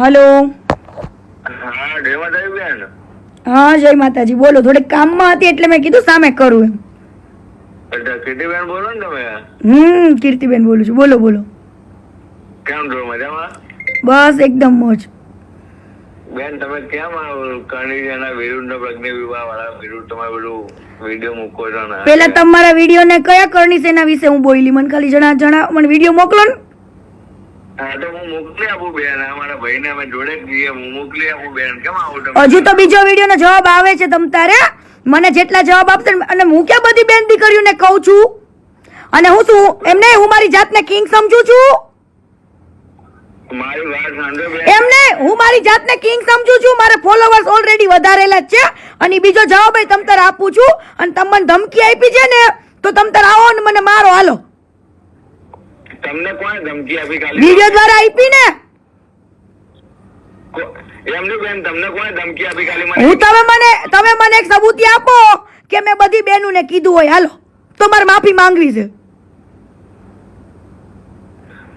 Hello. હા જય માતાજી બોલો થોડીક કામમાં હતી એટલે મેં કીધું સામે કરું એમ. કીર્તિબેન બોલો ને તમે? હમ કીર્તિબેન બોલું છું. બોલો બોલો. કેમ છો? મજામાં? બસ એકદમ મોજ. બેન તમે કેમ આ કરણીજીના વિરુદ્ધ પ્રજ્ઞ વિવાહ વાળા વિરુદ્ધ તમે બધું વીડિયો મૂકો છો પેલા તમારા વીડિયો ને કયા કરણી સેના એના વિશે હું બોલી મને ખાલી જણા જણા મને વીડિયો મોકલો ને. હજુ તો બીજો વીડિયો નો જવાબ આવે છે તમ તારે. મને જેટલા જવાબ આપશે અને હું ક્યાં બધી બેન દીકરીઓને કહું છું? અને હું શું એમ નહીં હું મારી જાતને કિંગ સમજુ છું? મારી વાત સાંભળો બેન. એમ નહીં હું મારી જાતને કિંગ સમજુ છું? મારા ફોલોવર્સ ઓલરેડી વધારેલા જ છે. અને બીજો જવાબ તમ તારે આપું છું. અને તમને મને ધમકી આપી છે ને તો તમ તારે આવો ને મને મારો. હાલો. તમને કોણે ધમકી આપી ખાલી વિડિયો દ્વારા આપી ને? એમની બેન તમને કોણે ધમકી આપી ખાલી મને? હું તમે મને તમે મને એક સબૂતી આપો કે મેં બધી બહેનોને કીધું હોય હાલો. તો મારે માફી માંગવી છે.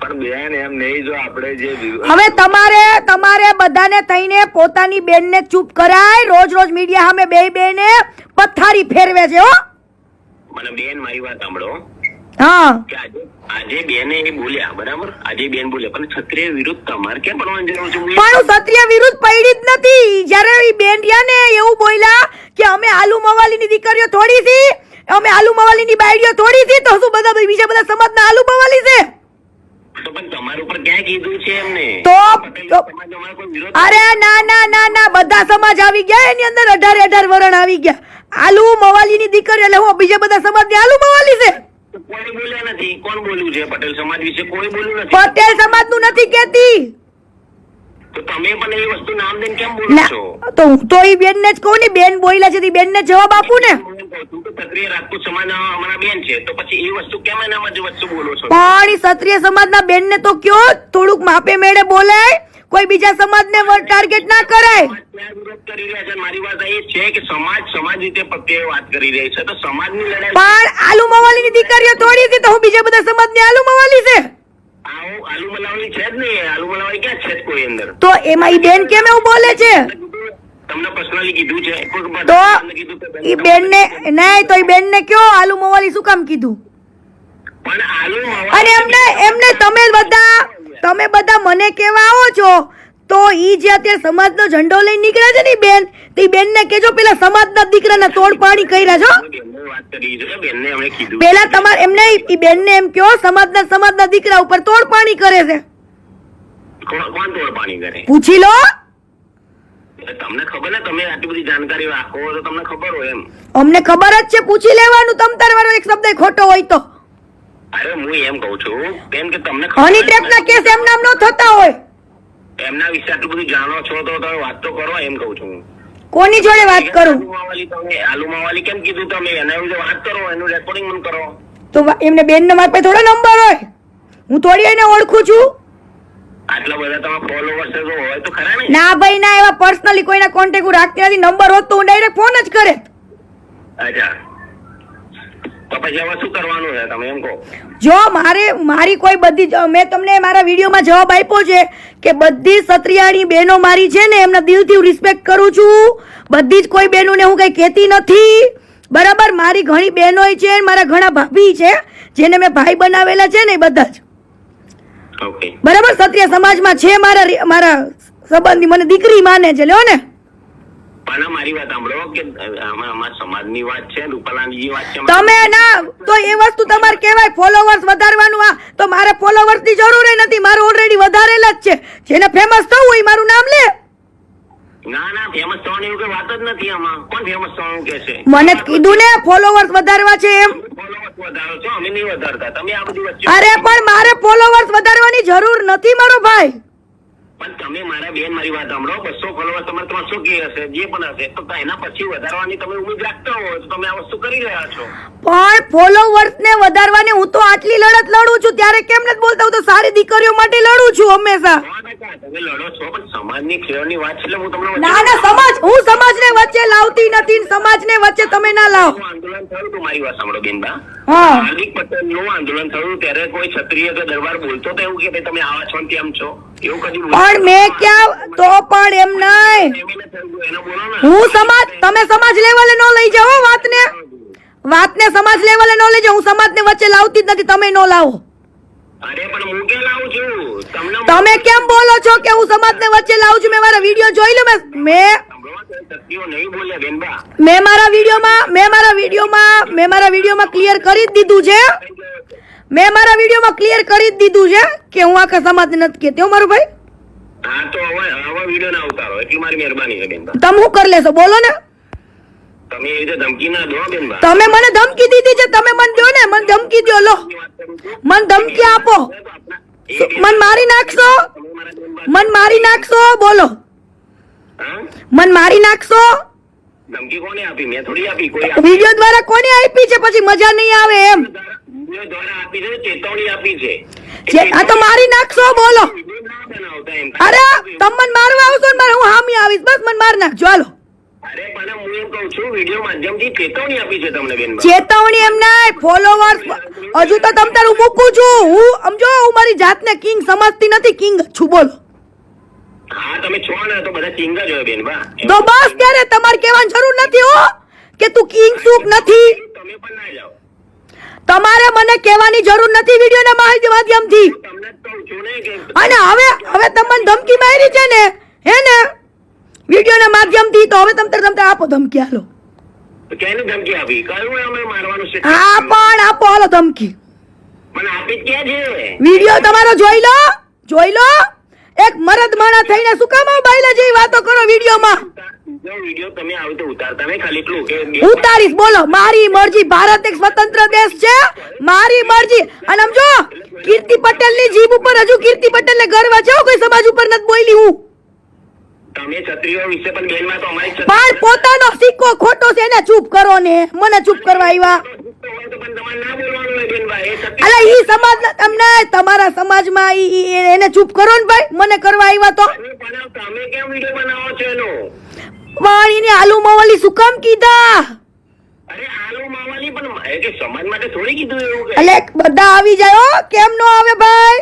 પણ બેન એમ નહીં જો આપણે જે હવે તમારે તમારે બધાને થઈને પોતાની બેનને ચૂપ કરાય. રોજ રોજ મીડિયા સામે બે બેને પથારી ફેરવે છે હો. મને બેન મારી વાત સાંભળો. આજે આજે બેને એ બોલ્યા બરાબર? આજે બેન બોલ્યા. પણ ક્ષત્રિય વિરુદ્ધ તમારે કેમ પડવાની જરૂર છે પણ ક્ષત્રિય વિરુદ્ધ પડી જ નથી. જ્યારે એ બેન ને એવું બોલ્યા કે અમે આલુ મવાલીની દીકરીઓ થોડી થી અમે આલુ મવાલીની બાયડીઓ થોડી હતી તો શું બધા બીજા બધા સમાજના આલુ મવાલી છે? તો પણ તમારા ઉપર ક્યાં કીધું છે એમને? તો પટેલ તો- સમાજ અમારો કોઈ વિરોધ અરે ના ના ના ના બધા સમાજ આવી ગયા એની અંદર. અઢારે અઢાર વરણ આવી ગયા. આલુ મવાલીની દીકરી એટલે હું બીજા બધા સમાજની આલુ મવાલી છે? કોઈ બોલ્યા નથી. કોણ બોલ્યું છે? પટેલ સમાજ વિશે કોઈ બોલ્યું નથી. પટેલ સમાજનું નથી કેતી તો તમે પણ એ વસ્તુ નામ દઈને કેમ બોલો છો? ના તો હું તો એ બેન ને જ કહું ને બેન બોલ્યા છે તે બેનને જવાબ આપું ને. છું કે ક્ષત્રિય રાજપૂત સમાજના અમારા બેન છે. તો પછી એ વસ્તુ કેમ એનામાં જ વસ્તુ બોલો છો? પણ ક્ષત્રિય સમાજના બેનને તો કયો? થોડુંક માપે મેળે બોલાય કોઈ બીજા સમાજને ટાર્ગેટ ના કરાય કરી રહ્યા છે. મારી વાત એ છે કે સમાજ સમાજ રીતે પ્રત્યે વાત કરી રહી છે. તો સમાજની લડાઈ પણ આલુ મવાલીની દીકરીઓ તોડી હતી તો હું બીજા બધા સમાજની આલુ મવાલી છે? આલુ મલાવલી છે જ નહીં. આલુ મલાવલી ક્યાં છે કોઈ અંદર? તો એમાં ઈ બેન કેમ એવું બોલે છે? તમને પર્સનલી કીધું છે. તો તમને બેન ને ઈ નહીં તો ઈ બેનને કયો આલુ મોવાલી શું કામ કીધું? અને એમને એમને તમે બધા તમે બધા મને કેવા આવો છો? તો ઈ જે અત્યારે સમાજનો ઝંડો લઈને નીકળ્યા છે ને બેન તે બેન ને કેજો પેલા સમાજના દીકરાના તોડ પાણી કર્યા છો? પેલા તમારે એમને ઈ બેનને એમ કયો સમાજના સમાજના દીકરા ઉપર તોડ પાણી કરે છે. પૂછી લો. તમને ખબર ને તમે આટલી બધી જાણકારી રાખો તો તમને ખબર હોય એમ. અમને ખબર જ છે પૂછી લેવાનું તમ તારે મારો એક શબ્દ ખોટો હોય તો. અરે હું એમ કહું છું કેમ કે તમને હની ટ્રેપના કેસ એમ નામ નો થતા હોય. એમના વિશે આટલું બધું જાણો છો તો તમે વાત તો કરો એમ કહું છું. કોની જોડે વાત કરું? આલુમા વાલી તમે કેમ કીધું તમે? એના વિશે વાત કરો એનું રેકોર્ડિંગ મને કરો. તો એમને એમને બેનનો મારા પાસે થોડો નંબર હોય. હું થોડી એને ઓળખું છું. આટલા બધા તમારા ફોલોવર્સ તો હોય તો ખરા ને? ના ભાઈ ના એવા પર્સનલી કોઈના કોન્ટેક્ટ હું રાખતી નથી. નંબર હોત તો હું ડાયરેક્ટ ફોન જ કરે. અચ્છા. તો પછી હવે શું કરવાનું છે તમે એમ કહો? જો મારે મારી કોઈ બધી મેં તમને મારા વિડીયોમાં જવાબ આપ્યો છે કે બધી સત્રિયાણી બહેનો મારી છે ને એમના દિલથી હું રિસ્પેક્ટ કરું છું. બધી જ કોઈ બહેનોને હું કંઈ કહેતી નથી. બરાબર? મારી ઘણી બહેનો છે મારા ઘણા ભાભી છે જેને મેં ભાઈ બનાવેલા છે ને બધા જ. બરાબર? ક્ષત્રિય સમાજમાં છે મારા મારા સંબંધી. મને દીકરી માને છે. લ્યો ને. પણ મારી વાત સાંભળો કે અમારા સમાજની વાત છે રૂપાલાની વાત છે તમે ના તો એ વસ્તુ તમારે કહેવાય. ફોલોવર્સ વધારવાનું આ. તો મારે ફોલોવર્સની જરૂર નથી. મારું ઓલરેડી વધારેલા જ છે. જેને ફેમસ થવું હોય મારું નામ લે. ના ના ફેમસ થવાની એવું વાત જ નથી આમાં. કોણ ફેમસ થવાનું કે છે? મને કીધું ને ફોલોવર્સ વધારવા છે એમ. અરે પણ મારે ફોલોવર્સ વધારવાની જરૂર નથી મારો ભાઈ. પણ તમે મારા બેન મારી વાત સાંભળો બસો ફોલોવર તમારે ત્રણસો કે હશે જે પણ હશે તો એના પછી વધારવાની તમે ઉમેદ રાખતા હો તો તમે આ વસ્તુ કરી રહ્યા છો. પણ ફોલોવર્સ ને વધારવાની હું તો આટલી લડત લડું છું ત્યારે કેમ નથી બોલતા? હું તો સારી દીકરીઓ માટે લડું છું હંમેશા. તમે લડો છો પણ સમાજની ખેડની વાત છે એટલે હું તમને ના ના સમાજ હું સમાજને વચ્ચે લાવતી નથી ને સમાજને વચ્ચે તમે ના લાવો. આંદોલન થયું હતું મારી વાત સાંભળો બેનબા. હાર્દિક પટેલનું આંદોલન થયું ત્યારે કોઈ ક્ષત્રિય કે દરબાર બોલતો તો એવું કે તમે આવા છો ને તેમ છો. એવું કદી પણ મેં ક્યાં તો પણ એમ નહીં ને. હું સમાજ તમે સમાજ લેવલે નો લઈ જાઓ હો વાતને. વાતને સમાજ લેવલે નો લઈ જાઓ. હું સમાજને વચ્ચે લાવતી જ નથી તમે ન લાવો. તમે કેમ બોલો છો કે હું સમાજને વચ્ચે લાવું છું? મેં મારા વીડિયો જોઈ લો મેં મેં મારા વિડીયોમાં મેં મારા વિડીયોમાં મેં મારા વિડીયોમાં ક્લિયર કરી જ દીધું છે. મેં મારા વિડીયોમાં ક્લિયર કરી જ દીધું છે કે હું આખા સમાજ નથી કહેતી હો મારો ભાઈ હા તો હવે હવે વીડિયો ના ઉતારો એટલી મારી મહેરબાની છે બેનબા તમે શું કરી લેશો? બોલો ને. તમે એ ધમકી ના દો બેનબા તમે મને ધમકી દીધી છે તમે મને દો ને મને ધમકી દો લો. મને ધમકી આપો. બેન- મન મારી નાખશો. મન મારી નાખશો બોલો. હા મન મારી નાખશો? ધમકી કોને આપી? મેં થોડી આપી. કોઈ વીડિયો દ્વારા કોને આપી છે? પછી મજા નહીં આવે એમ. વિડિયો દ્વારા આપી છે ચેતવણી આપી છે. આ તો મારી નાખશો બોલો. ના અરે તમે મને મારવા આવશો ને હું હામી આવીશ. બસ મન માર નાખજો. હાલો. અરે પણ હું એમ કહું છું વિડિયો માધ્યમથી ચેતવણી આપી છે તમને બેન ચેતવણી એમ નહીં ફોલોવર્સ હજુ તો તમ તારું મૂકું છું. હું સમજો હું મારી જાતને કિંગ સમજતી નથી કિંગ છું બોલો. હા તમે છો ને તો બધા કિંગ જ હોય બેન તો બસ ત્યારે તમારે કહેવાની જરૂર નથી હો કે તું કિંગ સુખ નથી. તમે પણ ના જાઓ. તમારે મને કહેવાની જરૂર નથી વિડીયોના માહિતી માધ્યમથી. અને હવે હવે તમને ધમકી મારી છે ને હે ને? વિડિયોના માધ્યમથી તો હવે તમને તમને આપો ધમકી હાલો. કેની ધમકી આપી? કયું અમે મારવાનું છે? હા પણ આપો હાલો ધમકી. મને આપી ક્યાં છે વીડિયો તમારો જોઈ લો જોઈ લો. એક મરદ માણા થઈને શું કામ બાયલા જેવી વાતો કરો વિડીયોમાં? વીડિયો તમે આવી તો ઉતારતા નહીં ખાલી એટલું કે ઉતારીશ બોલો. મારી મરજી ભારત એક સ્વતંત્ર દેશ છે? મારી મરજી. અને સમજો કીર્તિ પટેલની જીભ ઉપર હજુ કીર્તિ પટેલ ને ગર્વ છે કોઈ સમાજ ઉપર નથી બોલી હું. તમે ક્ષત્રિયો વિશે પણ બેનમાં તો અમારી પણ પોતાનો સિક્કો ખોટો છે એને ચૂપ કરો ને. મને ચૂપ કરવા આવ્યા હોય તો પણ તમારે ના બોલવાનું હોય બેનભાઈ. એ ક્ષત્રિય- અલા ઈ સમાજ તમને તમારા સમાજમાં ઈ- એને ચૂપ કરો ને ભાઈ મને કરવા આવ્યા તો. તમે કેમ વીડિયો બનાવો છો એનો? પણ એને આલુ મવાલી શું કામ કીધા? અરે આલુ માવાની પણ એ કે સમાજ માટે થોડી કીધું એવું કે? એટલે બધા આવી જાય હો કેમ નો આવે ભાઈ?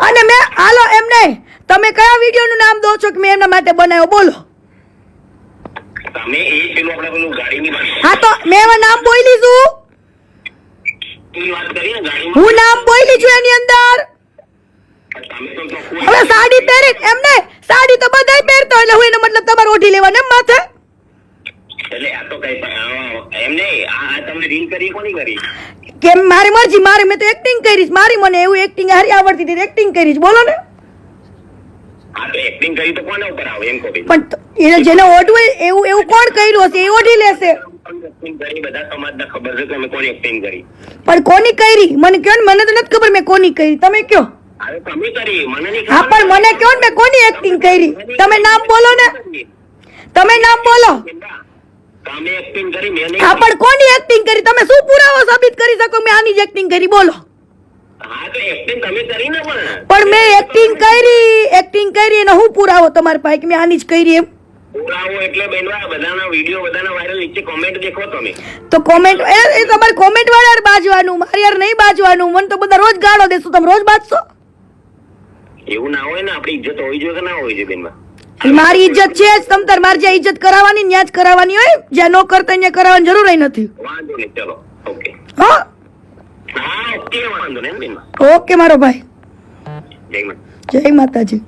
અને મેં હાલો એમ નહીં. તમે કયા વીડિયો નું નામ દો છો કે મેં એમના માટે બનાવ્યો? બોલો. તમે એ પેલું આપણે પેલું ગાડીની હા તો મેં નામ બોલી છું ની વાત કરી ને ગાડીમાં હું નામ બોલી છું એની અંદર. હવે સાડી પહેરે એમ નહીં સાડી તો બધાય પહેરતો એટલે હું એનો મતલબ તમારે ઓઢી લેવાને એમ માથે. એટલે આ તો કઈ એમ નહીં આ આ તમે રીલ કરી કોની કરી? કેમ મારી મરજી મારી મેં તો એક્ટિંગ કરીશ મારી મને એવું એક્ટિંગ હારી આવડતી હતી એક્ટિંગ કરીશ બોલો ને. એક્ટિંગ કરી તો કોના ઉપર આવે એમ પણ એને જેને ઓઢવું એવું એવું કોણ કર્યું હશે? એ ઓઢી લેશે. પણ કોની કરી? મને કયો ને મને તો નથી ખબર મેં કોની કરી. તમે કયો? હા પણ મને કયો ને મેં કોની એક્ટિંગ કરી. તમે નામ બોલો ને. તમે નામ બોલો. હા પણ કોની એક્ટિંગ કરી? તમે શું પુરાવો સાબિત કરી શકો મેં આની જ એક્ટિંગ કરી? બોલો. પણ. પણ મેં એક્ટિંગ કરી. એક્ટિંગ કરી એનો હું પુરાવો તમારી પાસે મેં આની જ કરી એમ? પુરાવો એટલે બેનવા બધાના વીડિયો બધાના વાયરલ નીચે કોમેન્ટ દેખો તમે. તો કોમેન્ટ એ એ તમારે કોમેન્ટ વાળા બાજવાનું મારી યાર નહીં બાજવાનું મને તો બધા રોજ ગાળો દેશો તમે રોજ બાજશો? એવું ના હોય ને આપણી ઇજ્જત હોવી જોઈએ કે ના હોવી જોઈએ બેનવા મારી ઇજ્જત છે જ તમ તાર મારે જ્યાં ઇજ્જત કરાવવાની ત્યાં જ કરાવવાની હોય જ્યાં ન કરતા ત્યાં કરાવવાની જરૂર નથી. વાંધો નહીં ચલો ઓકે. હા? ઓકે મારો ભાઈ. જય માતાજી.